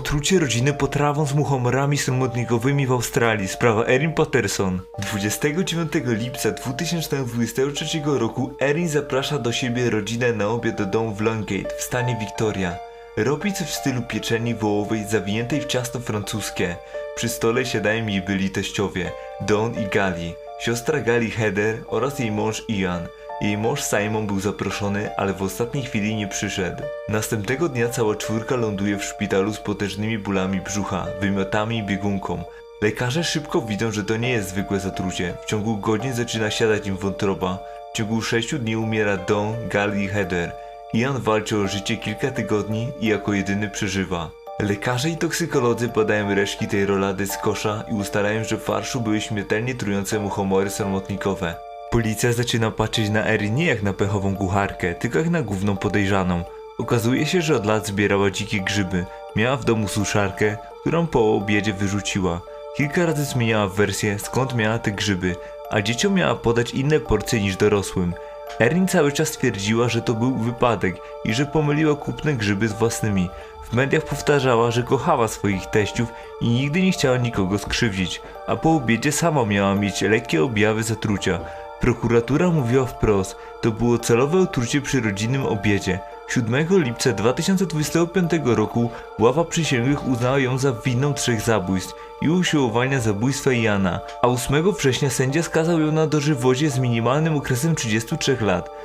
Otrucie rodziny potrawą z muchomorami samotnikowymi w Australii. Sprawa Erin Patterson. 29 lipca 2023 roku Erin zaprasza do siebie rodzinę na obiad do domu w Longate w stanie Victoria. Robi coś w stylu pieczeni wołowej zawiniętej w ciasto francuskie. Przy stole siadają jej byli teściowie, Don i Gali, siostra Gali Heather oraz jej mąż Ian. Jej mąż Simon był zaproszony, ale w ostatniej chwili nie przyszedł. Następnego dnia cała czwórka ląduje w szpitalu z potężnymi bólami brzucha, wymiotami i biegunką. Lekarze szybko widzą, że to nie jest zwykłe zatrucie. W ciągu godzin zaczyna siadać im wątroba. W ciągu 6 dni umiera Don, Gali i Heather. Ian walczy o życie kilka tygodni i jako jedyny przeżywa. Lekarze i toksykolodzy badają resztki tej rolady z kosza i ustalają, że w farszu były śmiertelnie trujące muchomory samotnikowe. Policja zaczyna patrzeć na Erin nie jak na pechową kucharkę, tylko jak na główną podejrzaną. Okazuje się, że od lat zbierała dzikie grzyby. Miała w domu suszarkę, którą po obiedzie wyrzuciła. Kilka razy zmieniała wersję, skąd miała te grzyby, a dzieciom miała podać inne porcje niż dorosłym. Erin cały czas twierdziła, że to był wypadek i że pomyliła kupne grzyby z własnymi. W mediach powtarzała, że kochała swoich teściów i nigdy nie chciała nikogo skrzywdzić, a po obiedzie sama miała mieć lekkie objawy zatrucia. Prokuratura mówiła wprost, to było celowe otrucie przy rodzinnym obiedzie. 7 lipca 2025 roku ława przysięgłych uznała ją za winną trzech zabójstw i usiłowania zabójstwa Jana, a 8 września sędzia skazał ją na dożywocie z minimalnym okresem 33 lat.